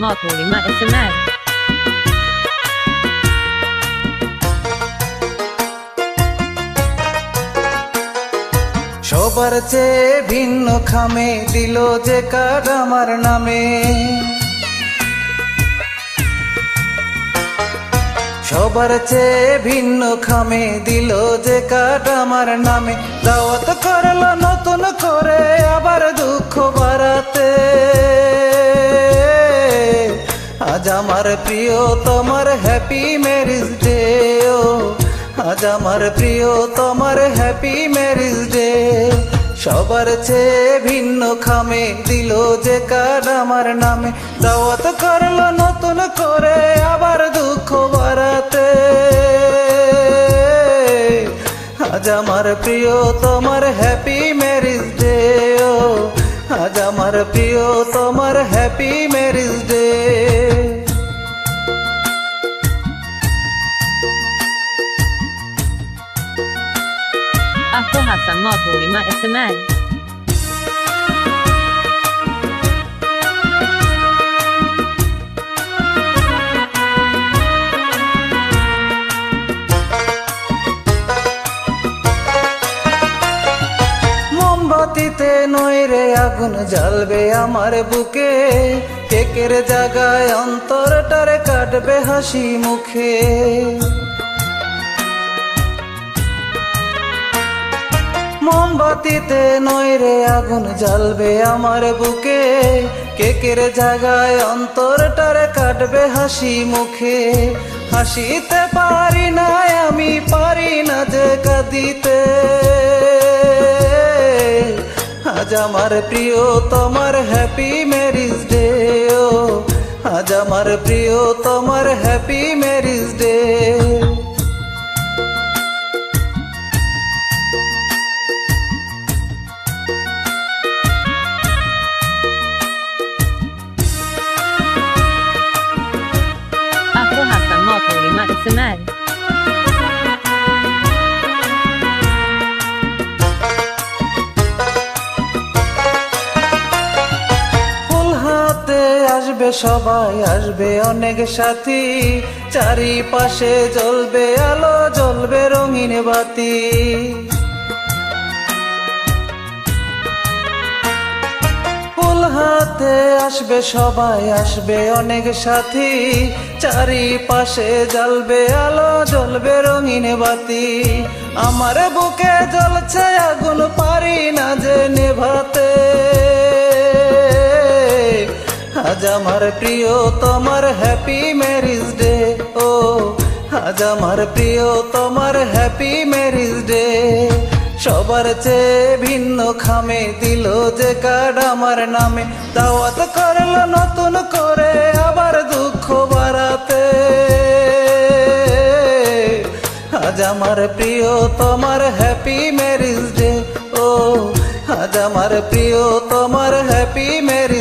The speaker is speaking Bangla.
Mathorima SML. সবার চেয়ে ভিন্ন খামে দিল যে কার্ড আমার নামে সবার চেয়ে ভিন্ন খামে দিল যে কার্ড আমার নামে দাওয়াত করল নতুন আজ আমার প্রিয় তোমার হ্যাপি ম্যারিজ ডে ও আজ আমার প্রিয় তোমার হ্যাপি ম্যারিজ ডে সবার চেয়ে ভিন্ন খামে দিল যে কার্ড আমার নামে। দাওয়াত করল নতুন করে আবার দুঃখ বাড়াতে। আজ আমার প্রিয় তোমার হ্যাপি ম্যারিজ ডে ও আজ আমার প্রিয় তোমার হ্যাপি Hassan Mathorima SML. মোমবাতিতে নইরে আগুন জ্বালবে আমার বুকে কেকের জায়গায় অন্তরটারে কাটবে হাসি মুখে মোমবাতিতে নইরে আগুন জ্বালবে আমার বুকে। কেকের জায়গায় অন্তরটারে কাটবে হাসি মুখে। হাসিতে পারি না, আমি পারি না যে কাঁদিতে। আজ আমার প্রিয় তোমার হ্যাপি ম্যারিজ ডে, ও। আজ আমার প্রিয় তোমার হ্যাপি ম্যারিজ ডে। হাতে আসবে সবাই আসবে অনেক সাথী। চারিপাশে জ্বলবে আলো জ্বলবে রঙিন বাতি। ফুল হাতে আসবে, সবাই আসবে, অনেক সাথী। চারিপাশে জ্বলবে আলো, জ্বলবে রঙিন বাতি। আমার বুকে জ্বলছে আগুন, পারি না যে নেভাতে। আজ আমার প্রিয়, তোমার হ্যাপি ম্যারিজ ডে ও, আজ আমার প্রিয়, তোমার হ্যাপি ম্যারিজ ডে সবার চেয়ে ভিন্ন খামে দিল যে কার্ড আমার নামে। দাওয়াত করল নতুন করে আবার দুঃখ বাড়াতে। আজ আমার প্রিয় তোমার হ্যাপি ম্যারিজ ডে ও, আজ আমার প্রিয় তোমার হ্যাপি ম্যারিজ